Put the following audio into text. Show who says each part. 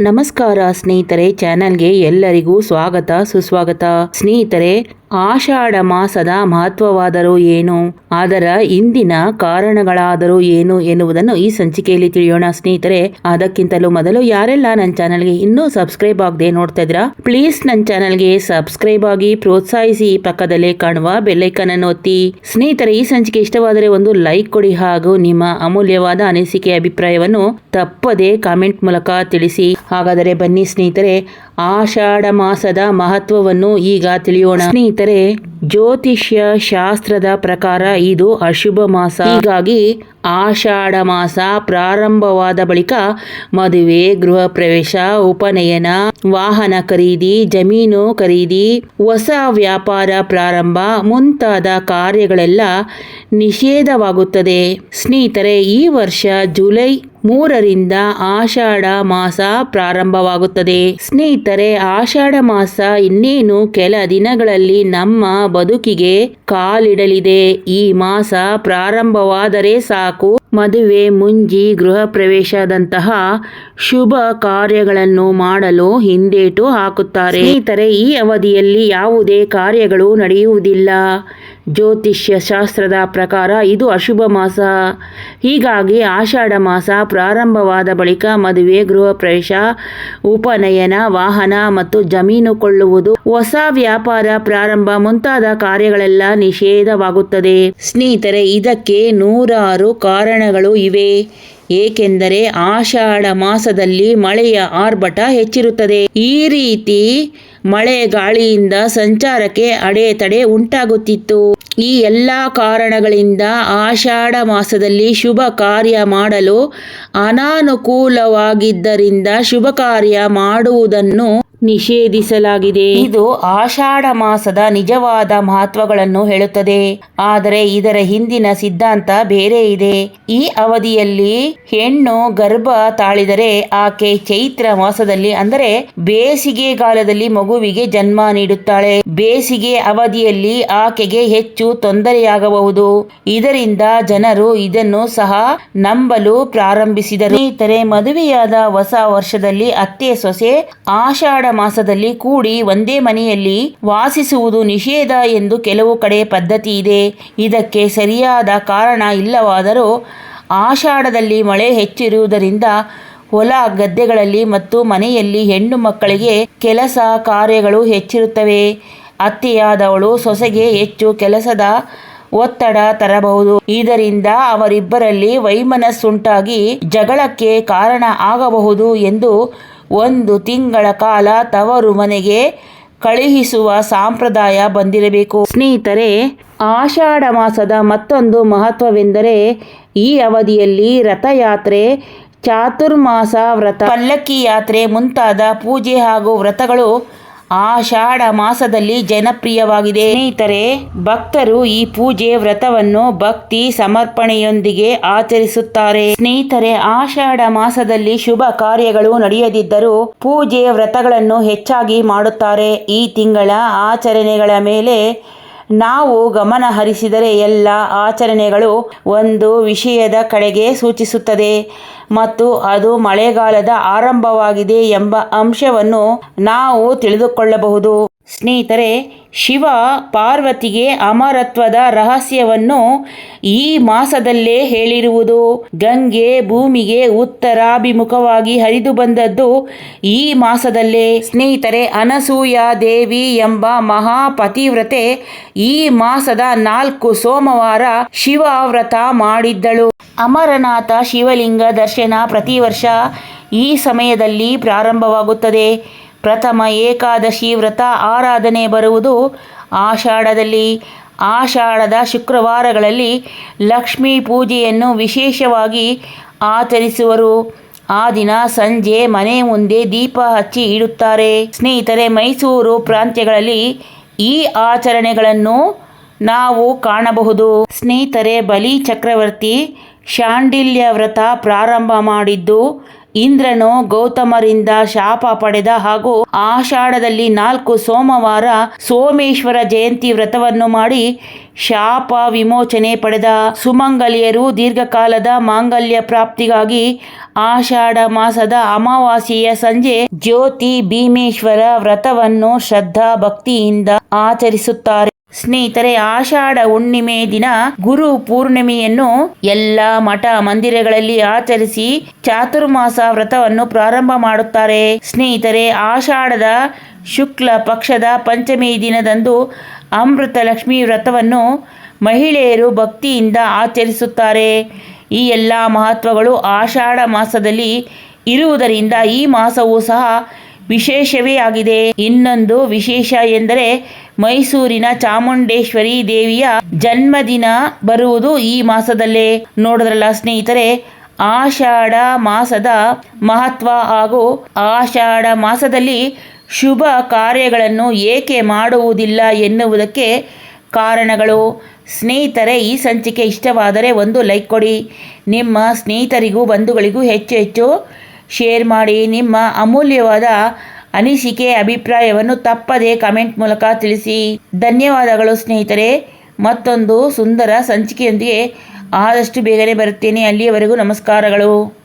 Speaker 1: ನಮಸ್ಕಾರ ಸ್ನೇಹಿತರೆ ಚಾನೆಲ್ಗೆ ಎಲ್ಲರಿಗೂ ಸ್ವಾಗತ ಸುಸ್ವಾಗತ. ಸ್ನೇಹಿತರೆ ಆಷಾಢ ಮಾಸದ ಮಹತ್ವವಾದರೂ ಏನು? ಅದರ ಇಂದಿನ ಕಾರಣಗಳಾದರೂ ಏನು ಎನ್ನುವುದನ್ನು ಈ ಸಂಚಿಕೆಯಲ್ಲಿ ತಿಳಿಯೋಣ ಸ್ನೇಹಿತರೆ. ಅದಕ್ಕಿಂತಲೂ ಮೊದಲು ಯಾರೆಲ್ಲ ನನ್ನ ಚಾನಲ್ಗೆ ಇನ್ನೂ ಸಬ್ಸ್ಕ್ರೈಬ್ ಆಗದೆ ನೋಡ್ತಾ ಇದ್ರ ಪ್ಲೀಸ್ ನನ್ನ ಚಾನಲ್ಗೆ ಸಬ್ಸ್ಕ್ರೈಬ್ ಆಗಿ ಪ್ರೋತ್ಸಾಹಿಸಿ. ಪಕ್ಕದಲ್ಲೇ ಕಾಣುವ ಬೆಲ್ಲೈಕನ್ ಅನ್ನು ಒತ್ತಿ. ಸ್ನೇಹಿತರೆ, ಈ ಸಂಚಿಕೆ ಇಷ್ಟವಾದರೆ ಒಂದು ಲೈಕ್ ಕೊಡಿ ಹಾಗೂ ನಿಮ್ಮ ಅಮೂಲ್ಯವಾದ ಅನಿಸಿಕೆ ಅಭಿಪ್ರಾಯವನ್ನು ತಪ್ಪದೇ ಕಾಮೆಂಟ್ ಮೂಲಕ ತಿಳಿಸಿ. ಹಾಗಾದರೆ ಬನ್ನಿ ಸ್ನೇಹಿತರೆ ಆಷಾಢ ಮಾಸದ ಮಹತ್ವವನ್ನು ಈಗ ತಿಳಿಯೋಣ. ಸ್ನೇಹಿತರೆ, ಜ್ಯೋತಿಷ್ಯ ಶಾಸ್ತ್ರದ ಪ್ರಕಾರ ಇದು ಅಶುಭ ಮಾಸ. ಹೀಗಾಗಿ ಆಷಾಢ ಮಾಸ ಪ್ರಾರಂಭವಾದ ಬಳಿಕ ಮದುವೆ, ಗೃಹ ಪ್ರವೇಶ, ಉಪನಯನ, ವಾಹನ ಖರೀದಿ, ಜಮೀನು ಖರೀದಿ, ಹೊಸ ವ್ಯಾಪಾರ ಪ್ರಾರಂಭ ಮುಂತಾದ ಕಾರ್ಯಗಳೆಲ್ಲ ನಿಷೇಧವಾಗುತ್ತದೆ. ಸ್ನೇಹಿತರೆ, ಈ ವರ್ಷ ಜುಲೈ ಮೂರರಿಂದ ಆಷಾಢ ಮಾಸ ಪ್ರಾರಂಭವಾಗುತ್ತದೆ. ಸ್ನೇಹಿತರೆ, ಆಷಾಢ ಮಾಸ ಇನ್ನೇನು ಕೆಲ ದಿನಗಳಲ್ಲಿ ನಮ್ಮ ಬದುಕಿಗೆ ಕಾಲಿಡಲಿದೆ. ಈ ಮಾಸ ಪ್ರಾರಂಭವಾದರೆ ಸಾಕು. ಮದುವೆ, ಮುಂಜಿ, ಗೃಹ ಪ್ರವೇಶದಂತಹ ಶುಭ ಕಾರ್ಯಗಳನ್ನು ಮಾಡಲು ಹಿಂದೇಟು ಹಾಕುತ್ತಾರೆ. ಸ್ನೇಹಿತರೆ, ಈ ಅವಧಿಯಲ್ಲಿ ಯಾವುದೇ ಕಾರ್ಯಗಳು ನಡೆಯುವುದಿಲ್ಲ. ಜ್ಯೋತಿಷ್ಯ ಶಾಸ್ತ್ರದ ಪ್ರಕಾರ ಇದು ಅಶುಭ ಮಾಸ. ಹೀಗಾಗಿ ಆಷಾಢ ಮಾಸ ಪ್ರಾರಂಭವಾದ ಬಳಿಕ ಮದುವೆ ಗೃಹ ಪ್ರವೇಶ ಉಪನಯನ, ವಾಹನ ಮತ್ತು ಜಮೀನು ಕೊಳ್ಳುವುದು ಹೊಸ ವ್ಯಾಪಾರ ಪ್ರಾರಂಭ ಮುಂತಾದ ಕಾರ್ಯಗಳೆಲ್ಲ ನಿಷೇಧವಾಗುತ್ತದೆ. ಸ್ನೇಹಿತರೆ, ಇದಕ್ಕೆ ನೂರಾರು ಕಾರಣಗಳು ಇವೆ. ಏಕೆಂದರೆ, ಆಷಾಢ ಮಾಸದಲ್ಲಿ ಮಳೆಯ ಆರ್ಭಟ ಹೆಚ್ಚಿರುತ್ತದೆ. ಈ ರೀತಿ ಮಳೆ ಗಾಳಿಯಿಂದ ಸಂಚಾರಕ್ಕೆ ಅಡೆತಡೆ ಉಂಟಾಗುತ್ತಿತ್ತು. ಈ ಎಲ್ಲ ಕಾರಣಗಳಿಂದ ಆಷಾಢ ಮಾಸದಲ್ಲಿ ಶುಭ ಕಾರ್ಯ ಮಾಡಲು ಅನಾನುಕೂಲವಾಗಿದ್ದರಿಂದ ಶುಭ ಕಾರ್ಯ ಮಾಡುವುದನ್ನು ನಿಷೇಧಿಸಲಾಗಿದೆ. ಇದು ಆಷಾಢ ಮಾಸದ ನಿಜವಾದ ಮಹತ್ವಗಳನ್ನು ಹೇಳುತ್ತದೆ. ಆದರೆ ಇದರ ಹಿಂದಿನ ಸಿದ್ಧಾಂತ ಬೇರೆ ಇದೆ. ಈ ಅವಧಿಯಲ್ಲಿ ಹೆಣ್ಣು ಗರ್ಭ ತಾಳಿದರೆ ಆಕೆ ಚೈತ್ರ ಮಾಸದಲ್ಲಿ ಅಂದರೆ ಬೇಸಿಗೆಗಾಲದಲ್ಲಿ ಮಗುವಿಗೆ ಜನ್ಮ ನೀಡುತ್ತಾಳೆ. ಬೇಸಿಗೆ ಅವಧಿಯಲ್ಲಿ ಆಕೆಗೆ ಹೆಚ್ಚು ತೊಂದರೆಯಾಗಬಹುದು. ಇದರಿಂದ ಜನರು ಇದನ್ನು ಸಹ ನಂಬಲು ಪ್ರಾರಂಭಿಸಿದರು. ಇತರೆ ಮದುವೆಯಾದ ಹೊಸ ವರ್ಷದಲ್ಲಿ ಅತ್ತೆ ಸೊಸೆ ಆಷಾಢ ಮಾಸದಲ್ಲಿ ಕೂಡಿ ಒಂದೇ ಮನೆಯಲ್ಲಿ ವಾಸಿಸುವುದು ನಿಷೇಧ ಎಂದು ಕೆಲವು ಕಡೆ ಪದ್ಧತಿ ಇದೆ. ಇದಕ್ಕೆ ಸರಿಯಾದ ಕಾರಣ ಇಲ್ಲವಾದರೂ ಆಷಾಢದಲ್ಲಿ ಮಳೆ ಹೆಚ್ಚಿರುವುದರಿಂದ ಹೊಲ, ಗದ್ದೆಗಳಲ್ಲಿ ಮತ್ತು ಮನೆಯಲ್ಲಿ ಹೆಣ್ಣು ಮಕ್ಕಳಿಗೆ ಕೆಲಸ ಕಾರ್ಯಗಳು ಹೆಚ್ಚಿರುತ್ತವೆ. ಅತ್ತೆಯಾದವಳು ಸೊಸೆಗೆ ಹೆಚ್ಚು ಕೆಲಸದ ಒತ್ತಡ ತರಬಹುದು. ಇದರಿಂದ ಅವರಿಬ್ಬರಲ್ಲಿ ವೈಮನಸ್ಸುಂಟಾಗಿ ಜಗಳಕ್ಕೆ ಕಾರಣ ಆಗಬಹುದು ಎಂದು ಒಂದು ತಿಂಗಳ ಕಾಲ ತವರು ಮನೆಗೆ ಕಳುಹಿಸುವ ಸಂಪ್ರದಾಯ ಬಂದಿರಬೇಕು. ಸ್ನೇಹಿತರೆ, ಆಷಾಢ ಮಾಸದ ಮತ್ತೊಂದು ಮಹತ್ವವೆಂದರೆ ಈ ಅವಧಿಯಲ್ಲಿ ರಥಯಾತ್ರೆ, ಚಾತುರ್ಮಾಸ ವ್ರತ. ಪಲ್ಲಕ್ಕಿ ಯಾತ್ರೆ ಮುಂತಾದ ಪೂಜೆ ಹಾಗೂ ವ್ರತಗಳು ಆಷಾಢ ಮಾಸದಲ್ಲಿ ಜನಪ್ರಿಯವಾಗಿದೆ. ಸ್ನೇಹಿತರೆ, ಭಕ್ತರು ಈ ಪೂಜೆ ವ್ರತವನ್ನು ಭಕ್ತಿ ಸಮರ್ಪಣೆಯೊಂದಿಗೆ ಆಚರಿಸುತ್ತಾರೆ. ಸ್ನೇಹಿತರೆ ಆಷಾಢ ಮಾಸದಲ್ಲಿ ಶುಭ ಕಾರ್ಯಗಳು ನಡೆಯದಿದ್ದರೂ ಪೂಜೆ ವ್ರತಗಳನ್ನು ಹೆಚ್ಚಾಗಿ ಮಾಡುತ್ತಾರೆ. ಈ ತಿಂಗಳ ಆಚರಣೆಗಳ ಮೇಲೆ ನಾವು ಗಮನ ಹರಿಸಿದರೆ ಎಲ್ಲ ಆಚರಣೆಗಳು ಒಂದು ವಿಷಯದ ಕಡೆಗೆ ಸೂಚಿಸುತ್ತದೆ ಮತ್ತು ಅದು ಮಳೆಗಾಲದ ಆರಂಭವಾಗಿದೆ ಎಂಬ ಅಂಶವನ್ನು ನಾವು ತಿಳಿದುಕೊಳ್ಳಬಹುದು. ಸ್ನೇಹಿತರೆ, ಶಿವ ಪಾರ್ವತಿಗೆ ಅಮರತ್ವದ ರಹಸ್ಯವನ್ನು ಈ ಮಾಸದಲ್ಲೇ ಹೇಳಿರುವುದು. ಗಂಗೆ ಭೂಮಿಗೆ ಉತ್ತರಾಭಿಮುಖವಾಗಿ ಹರಿದು ಬಂದದ್ದು ಈ ಮಾಸದಲ್ಲೇ. ಸ್ನೇಹಿತರೆ, ಅನಸೂಯ ದೇವಿ ಎಂಬ ಮಹಾಪತಿವ್ರತೆ ಈ ಮಾಸದ ನಾಲ್ಕು ಸೋಮವಾರ ಶಿವ ವ್ರತ ಮಾಡಿದ್ದಳು. ಅಮರನಾಥ ಶಿವಲಿಂಗ ದರ್ಶನ ಪ್ರತಿ ವರ್ಷ ಈ ಸಮಯದಲ್ಲಿ ಪ್ರಾರಂಭವಾಗುತ್ತದೆ. ಪ್ರಥಮ ಏಕಾದಶಿ ವ್ರತ ಆರಾಧನೆ ಬರುವುದು ಆಷಾಢದಲ್ಲಿ. ಆಷಾಢದ ಶುಕ್ರವಾರಗಳಲ್ಲಿ ಲಕ್ಷ್ಮೀ ಪೂಜೆಯನ್ನು ವಿಶೇಷವಾಗಿ ಆಚರಿಸುವರು. ಆ ದಿನ ಸಂಜೆ ಮನೆ ಮುಂದೆ ದೀಪ ಹಚ್ಚಿ ಇಡುತ್ತಾರೆ. ಸ್ನೇಹಿತರೆ, ಮೈಸೂರು ಪ್ರಾಂತ್ಯಗಳಲ್ಲಿ ಈ ಆಚರಣೆಗಳನ್ನು ನಾವು ಕಾಣಬಹುದು. ಸ್ನೇಹಿತರೆ, ಬಲಿ ಚಕ್ರವರ್ತಿ ಶಾಂಡಿಲ್ಯ ವ್ರತ ಪ್ರಾರಂಭ ಮಾಡಿದ್ದು ಇಂದ್ರನು ಗೌತಮರಿಂದ ಶಾಪ ಪಡೆದ ಹಾಗೂ ಆಷಾಢದಲ್ಲಿ ನಾಲ್ಕು ಸೋಮವಾರ ಸೋಮೇಶ್ವರ ಜಯಂತಿ ವ್ರತವನ್ನು ಮಾಡಿ ಶಾಪ ವಿಮೋಚನೆ ಪಡೆದ ಸುಮಂಗಲಿಯರು ದೀರ್ಘಕಾಲದ ಮಾಂಗಲ್ಯ ಪ್ರಾಪ್ತಿಗಾಗಿ ಆಷಾಢ ಮಾಸದ ಅಮಾವಾಸ್ಯೆಯ ಸಂಜೆ ಜ್ಯೋತಿ ಭೀಮೇಶ್ವರ ವ್ರತವನ್ನು ಶ್ರದ್ಧಾ ಭಕ್ತಿಯಿಂದ ಆಚರಿಸುತ್ತಾರೆ. ಸ್ನೇಹಿತರೆ, ಆಷಾಢ ಹುಣ್ಣಿಮೆ ದಿನ ಗುರು ಪೂರ್ಣಿಮೆಯನ್ನು ಎಲ್ಲ ಮಠ ಮಂದಿರಗಳಲ್ಲಿ ಆಚರಿಸಿ ಚಾತುರ್ಮಾಸ ವ್ರತವನ್ನು ಪ್ರಾರಂಭ ಮಾಡುತ್ತಾರೆ. ಸ್ನೇಹಿತರೆ, ಆಷಾಢದ ಶುಕ್ಲ ಪಕ್ಷದ ಪಂಚಮಿ ದಿನದಂದು ಅಮೃತ ಲಕ್ಷ್ಮಿ ವ್ರತವನ್ನು ಮಹಿಳೆಯರು ಭಕ್ತಿಯಿಂದ ಆಚರಿಸುತ್ತಾರೆ. ಈ ಎಲ್ಲ ಮಹತ್ವಗಳು ಆಷಾಢ ಮಾಸದಲ್ಲಿ ಇರುವುದರಿಂದ ಈ ಮಾಸವು ಸಹ ವಿಶೇಷವೇ ಆಗಿದೆ. ಇನ್ನೊಂದು ವಿಶೇಷ ಎಂದರೆ ಮೈಸೂರಿನ ಚಾಮುಂಡೇಶ್ವರಿ ದೇವಿಯ ಜನ್ಮದಿನ ಬರುವುದು ಈ ಮಾಸದಲ್ಲೇ. ನೋಡಿದ್ರಲ್ಲ ಸ್ನೇಹಿತರೆ, ಆಷಾಢ ಮಾಸದ ಮಹತ್ವ ಹಾಗೂ ಆಷಾಢ ಮಾಸದಲ್ಲಿ ಶುಭ ಕಾರ್ಯಗಳನ್ನು ಏಕೆ ಮಾಡುವುದಿಲ್ಲ ಎನ್ನುವುದಕ್ಕೆ ಕಾರಣಗಳು. ಸ್ನೇಹಿತರೆ, ಈ ಸಂಚಿಕೆ ಇಷ್ಟವಾದರೆ ಒಂದು ಲೈಕ್ ಕೊಡಿ. ನಿಮ್ಮ ಸ್ನೇಹಿತರಿಗೂ, ಬಂಧುಗಳಿಗೂ ಹೆಚ್ಚು ಹೆಚ್ಚು ಶೇರ್ ಮಾಡಿ. ನಿಮ್ಮ ಅಮೂಲ್ಯವಾದ ಅನಿಸಿಕೆ, ಅಭಿಪ್ರಾಯವನ್ನು ತಪ್ಪದೇ ಕಮೆಂಟ್ ಮೂಲಕ ತಿಳಿಸಿ. ಧನ್ಯವಾದಗಳು ಸ್ನೇಹಿತರೆ. ಮತ್ತೊಂದು ಸುಂದರ ಸಂಚಿಕೆಯೊಂದಿಗೆ ಆದಷ್ಟು ಬೇಗನೆ ಬರುತ್ತೇನೆ. ಅಲ್ಲಿಯವರೆಗೂ ನಮಸ್ಕಾರಗಳು.